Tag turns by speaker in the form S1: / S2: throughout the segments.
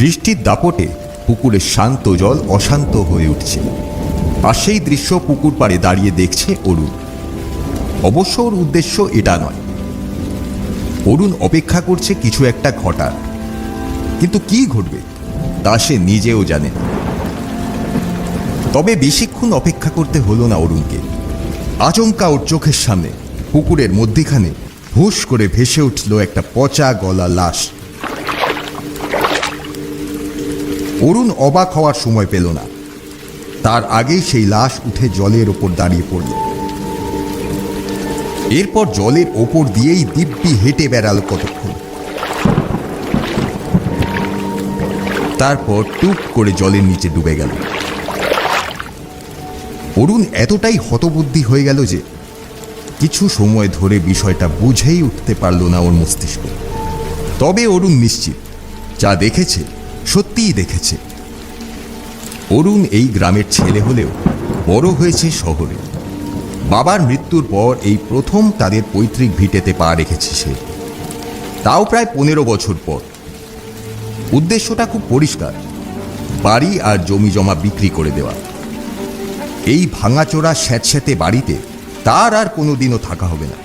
S1: বৃষ্টির দাপটে পুকুরের শান্ত জল অশান্ত হয়ে উঠছে। আর সেই দৃশ্য পুকুর পাড়ে দাঁড়িয়ে দেখছে অরুণ। অবশ্য ওর উদ্দেশ্য এটা নয়। অরুণ অপেক্ষা করছে কিছু একটা ঘটার। কিন্তু কি ঘটবে, তা সে নিজেও জানে তবে বেশিক্ষণ অপেক্ষা করতে হলো না অরুণকে। আচমকা ওর চোখের সামনে পুকুরের মধ্যেখানে হুশ করে ভেসে উঠল একটা পচা গলা লাশ। অরুণ অবাক হওয়ার সময় পেল না। তার আগেই সেই লাশ উঠে জলের ওপর দাঁড়িয়ে পড়ল। এরপর জলের ওপর দিয়েই দিব্যি হেঁটে বেড়াল কতক্ষণ। তারপর টুপ করে জলের নিচে ডুবে গেল। অরুণ এতটাই হতবুদ্ধি হয়ে গেল যে কিছু সময় ধরে বিষয়টা বুঝেই উঠতে পারল না ওর মস্তিষ্ক। তবে অরুণ নিশ্চিত, যা দেখেছে সত্যিই দেখেছে। অরুণ এই গ্রামের ছেলে হলেও বড় হয়েছে শহরে। বাবার মৃত্যুর পর এই প্রথম তাদের পৈতৃক ভিটেতে পা রেখেছে সে। তাও প্রায় পনেরো বছর পর। উদ্দেশ্যটা খুব পরিষ্কার। বাড়ি আর জমি জমা বিক্রি করে দেওয়া। এই ভাঙাচোরা স্যাঁতস্যাঁতে বাড়িতে তার আর কোনোদিনও থাকা হবে না।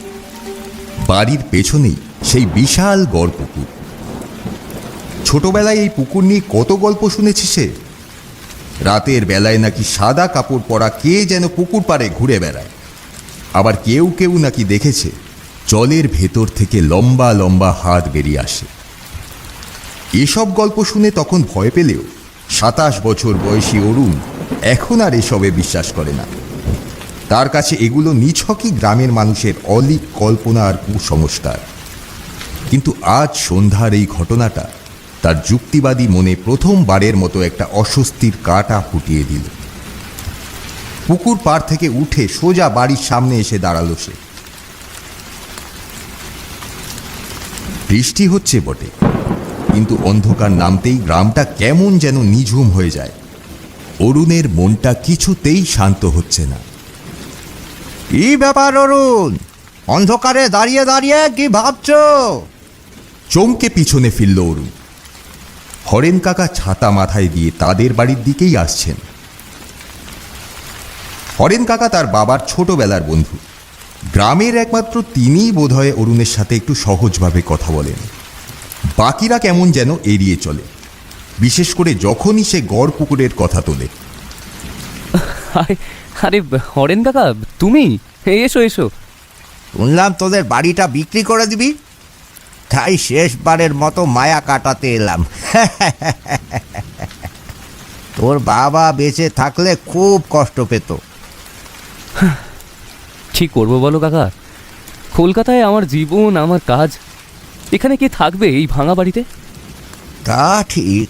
S1: বাড়ির পেছনেই সেই বিশাল গড় পুকুর ছোটবেলায় এই পুকুর নিয়ে কত গল্প শুনেছি সে? রাতের বেলায় নাকি সাদা কাপড় পরা কে যেন পুকুর পাড়ে ঘুরে বেড়ায়? আবার কেউ কেউ নাকি দেখেছে, জলের ভেতর থেকে লম্বা লম্বা হাত বেরিয়ে আসে। এসব গল্প শুনে তখন ভয় পেলেও সাতাশ বছর বয়সী অরুণ এখন আর এসবে বিশ্বাস করে না। তার কাছে এগুলো নিছকই গ্রামের মানুষের অলিক কল্পনা আর কুসংস্কার। কিন্তু আজ সন্ধ্যার এই ঘটনাটা তার যুক্তিবাদী মনে প্রথমবারের মতো একটা অস্বস্তির কাটা ফুটিয়ে দিল। পুকুর পাড় থেকে উঠে সোজা বাড়ির সামনে এসে দাঁড়াল সে। বৃষ্টি হচ্ছে বটে, কিন্তু অন্ধকার নামতেই গ্রামটা কেমন যেন নিঝুম হয়ে যায়। অরুণের মনটা কিছুতেই শান্ত হচ্ছে না।
S2: কি ব্যাপার অরুণ? অন্ধকারে দাঁড়িয়ে দাঁড়িয়ে কি ভাবছ?
S1: চমকে পিছনে ফিরল অরুণ। হরেন কাকা ছাতা মাথায় দিয়ে তাদের বাড়ির দিকেই আসছেন। হরেন কাকা তার বাবার ছোটবেলার বন্ধু। গ্রামের একমাত্র তিনিই বোধহয় অরুণের সাথে একটু সহজভাবে কথা বলেন। বাকিরা কেমন যেন এড়িয়ে চলে। বিশেষ করে যখনই সে গড় পুকুরের কথা তোলে।
S3: আরে আরে হরেন কাকা তুমি? এসো এসো।
S2: শুনলাম তোদের বাড়িটা বিক্রি করে দিবি? তাই শেষবারের মতো মায়া কাটাতে এলাম। তোর বাবা বেঁচে থাকলে খুব কষ্ট পেত।
S3: কি করব বলো কাকা। কলকাতায় আমার জীবন আমার কাজ এখানে কে থাকবে এই ভাঙা বাড়িতে?
S2: তা ঠিক।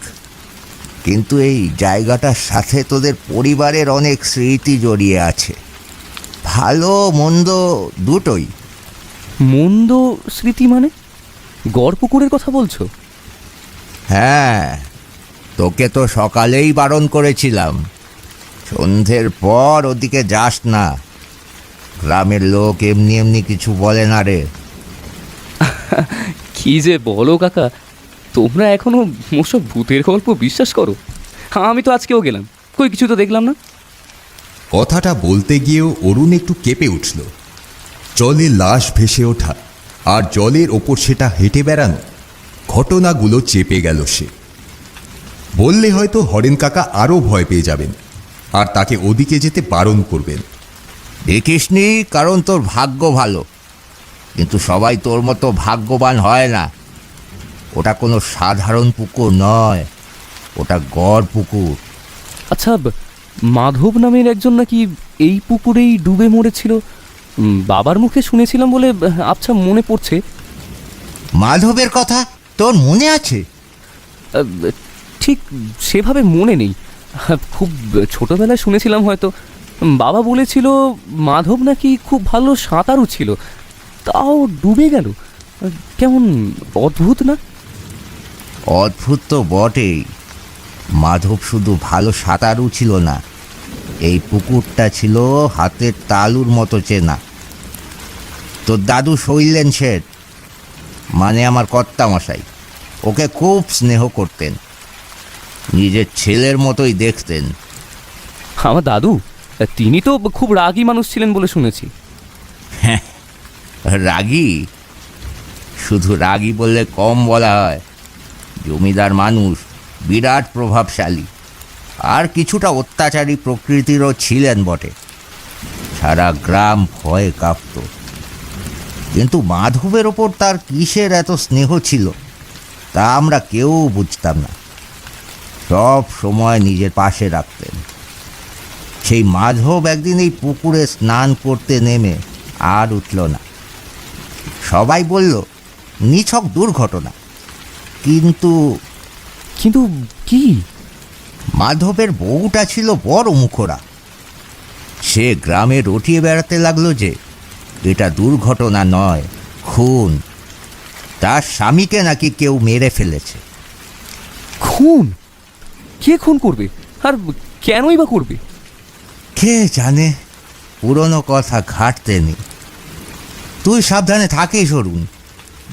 S2: কিন্তু এই জায়গাটার সাথে তোদের পরিবারের অনেক স্মৃতি জড়িয়ে আছে। ভালো মন্দ দুটোই।
S3: মন্দ স্মৃতি মানে? গড় পুকুরের কথা বলছো?
S2: হ্যাঁ তোকে তো সকালেই বারণ করেছিলাম। সন্ধ্যের পর ওদিকে যাস না। গ্রামের লোক এমনি এমনি কিছু বলে না রে।
S3: কি যে বলো কাকা তোমরা এখনও ওসব ভূতের গল্প বিশ্বাস করো? আমি তো আজকেও গেলাম কই কিছু তো দেখলাম না।
S1: কথাটা বলতে গিয়েও অরুণ একটু কেঁপে উঠল। জলে লাশ ভেসে ওঠা। আর জলের ওপর সেটা হেঁটে বেড়ানো। ঘটনাগুলো চেপে গেল সে। বললে হয়তো হরেন কাকা আরও ভয় পেয়ে যাবেন আর তাকে ওদিকে যেতে বারণ করবেন।
S2: দেখিসনি কারণ তোর ভাগ্য ভালো। কিন্তু সবাই তোর মতো ভাগ্যবান হয় না। ওটা কোনো সাধারণ পুকুর নয় ওটা গড় পুকুর।
S3: আচ্ছা মাধব নামের একজন নাকি এই পুকুরেই ডুবে মরেছিল? বাবার মুখে শুনেছিলাম বলে আচ্ছা মনে পড়ছে।
S2: মাধবের কথা তোর মনে আছে?
S3: ঠিক সেভাবে মনে নেই। খুব ছোটবেলায় শুনেছিলাম হয়তো। বাবা বলেছিল মাধব নাকি খুব ভালো সাঁতারু ছিল। তাও ডুবে গেল। কেমন অদ্ভুত না?
S2: অদ্ভুত তো বটেই। মাধব শুধু ভালো সাঁতারু ছিল না এই পুকুরটা ছিল হাতের তালুর মতো চেনা। তোর দাদু শৈলেন শেঠ মানে আমার কর্তামশাই। ওকে খুব স্নেহ করতেন নিজের ছেলের মতোই দেখতেন।
S3: আমার দাদু তিনি তো খুব রাগী মানুষ ছিলেন বলে শুনেছি।
S2: হ্যাঁ রাগী? শুধু রাগী বললে কম বলা হয়। জমিদার মানুষ বিরাট প্রভাবশালী। আর কিছুটা অত্যাচারী প্রকৃতিরও ছিলেন বটে। সারা গ্রাম ভয়ে কাঁপত। কিন্তু মাধবের ওপর তার কিসের এত স্নেহ ছিল, তা আমরা কেউ বুঝতাম না। সব সময় নিজের পাশে রাখতেন। সেই মাধব একদিন এই পুকুরে স্নান করতে নেমে আর উঠল না। সবাই বলল, নিছক দুর্ঘটনা। কিন্তু
S3: কিন্তু কি?
S2: মাধবের বউটা ছিল বড় মুখরা। সে গ্রামে রটিয়ে বেড়াতে লাগল যে এটা দুর্ঘটনা নয় খুন। তার স্বামীকে নাকি কেউ মেরে ফেলেছে।
S3: খুন? কে খুন করবে? আর কেনই বা করবে?
S2: কে জানে? পুরনো কথা ঘাটতে নেই। তুই সাবধানে থাকিস অরুণ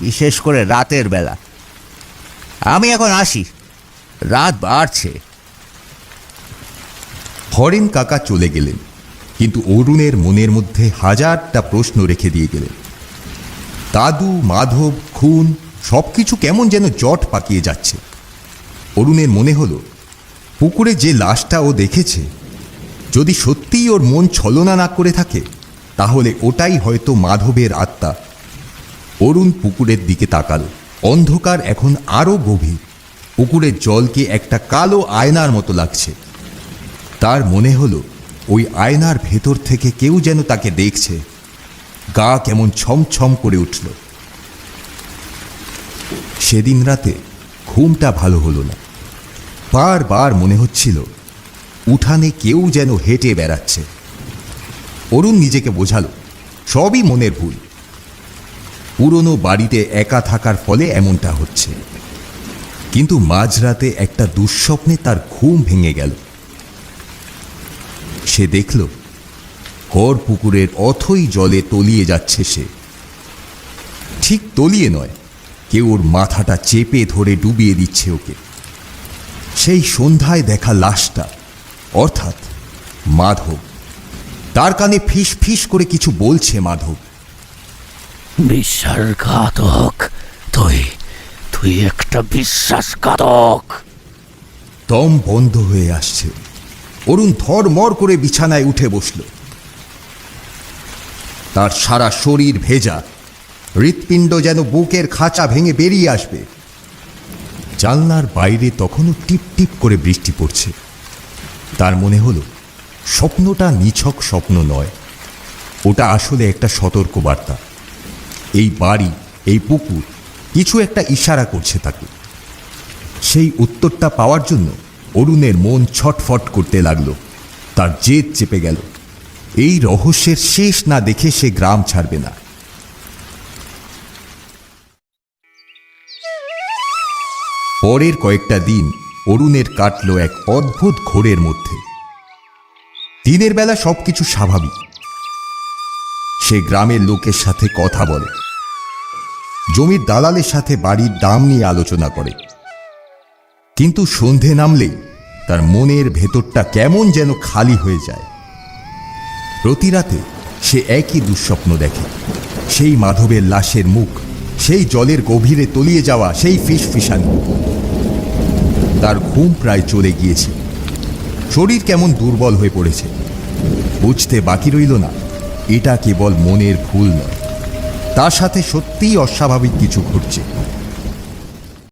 S2: বিশেষ করে রাতের বেলা। আমি এখন আসি। রাত বাড়ছে।
S1: হরেন কাকা চলে গেলেন, কিন্তু অরুণের মনের মধ্যে হাজারটা প্রশ্ন রেখে দিয়ে গেলেন। দাদু, মাধব, খুন সব কিছু কেমন যেন জট পাকিয়ে যাচ্ছে। অরুণের মনে হলো, পুকুরে যে লাশটা ও দেখেছে, যদি সত্যিই ওর মন ছলনা না করে থাকে, তাহলে ওটাই হয়তো মাধবের আত্মা। অরুণ পুকুরের দিকে তাকাল। অন্ধকার এখন আরও গভীর। পুকুরের জলকে একটা কালো আয়নার মতো লাগছে। তার মনে হলো, ওই আয়নার ভেতর থেকে কেউ যেন তাকে দেখছে। গা কেমন ছমছম করে উঠল। সেদিন রাতে ঘুমটা ভালো হলো না। বারবার মনে হচ্ছিল, উঠানে কেউ যেন হেঁটে বেড়াচ্ছে। অরুণ নিজেকে বোঝালো, সবই মনের ভুল। পুরনো বাড়িতে একা থাকার ফলে এমনটা হচ্ছে। কিন্তু মাঝরাতে একটা দুঃস্বপ্নে তার ঘুম ভেঙে গেল। সে দেখল কর পুকুরের অথই জলে তলিয়ে যাচ্ছে সে। ঠিক তলিয়ে নয় কেউ ওর মাথাটা চেপে ধরে ডুবিয়ে দিচ্ছে ওকে। সেই সন্ধ্যায় দেখা লাশটা অর্থাৎ মাধব। তার কানে ফিস ফিস করে কিছু বলছে মাধব।
S3: বিশ্বাসঘাতক তুই তুই একটা বিশ্বাসঘাতক।
S1: দম বন্ধ হয়ে আসছে। অরুণ ধরমর করে বিছানায় উঠে বসল। তার সারা শরীর ভেজা। হৃৎপিণ্ড যেন বুকের খাঁচা ভেঙে বেরিয়ে আসবে। জানলার বাইরে তখনও টিপ টিপ করে বৃষ্টি পড়ছে। তার মনে হলো, স্বপ্নটা নিছক স্বপ্ন নয়। ওটা আসলে একটা সতর্ক বার্তা এই বাড়ি, এই পুকুর, কিছু একটা ইশারা করছে তাকে। সেই উত্তরটা পাওয়ার জন্য অরুণের মন ছটফট করতে লাগল। তার জেদ চেপে গেল। এই রহস্যের শেষ না দেখে সে গ্রাম ছাড়বে না। পরের কয়েকটা দিন অরুণের কাটল এক অদ্ভুত ঘোরের মধ্যে। দিনের বেলা সবকিছু স্বাভাবিক। সে গ্রামের লোকের সাথে কথা বলে। জমির দালালের সাথে বাড়ির দাম নিয়ে আলোচনা করে। কিন্তু সন্ধে নামলেই তার মনের ভেতরটা কেমন যেন খালি হয়ে যায়। প্রতি রাতে সে একই দুঃস্বপ্ন দেখে। সেই মাধবের লাশের মুখ, সেই জলের গভীরে তলিয়ে যাওয়া সেই ফিস ফিসানি তার ঘুম প্রায় চলে গিয়েছে। শরীর কেমন দুর্বল হয়ে পড়েছে। বুঝতে বাকি রইল না, এটা কেবল মনের ভুল নয়। তার সাথে সত্যিই অস্বাভাবিক কিছু ঘটছে।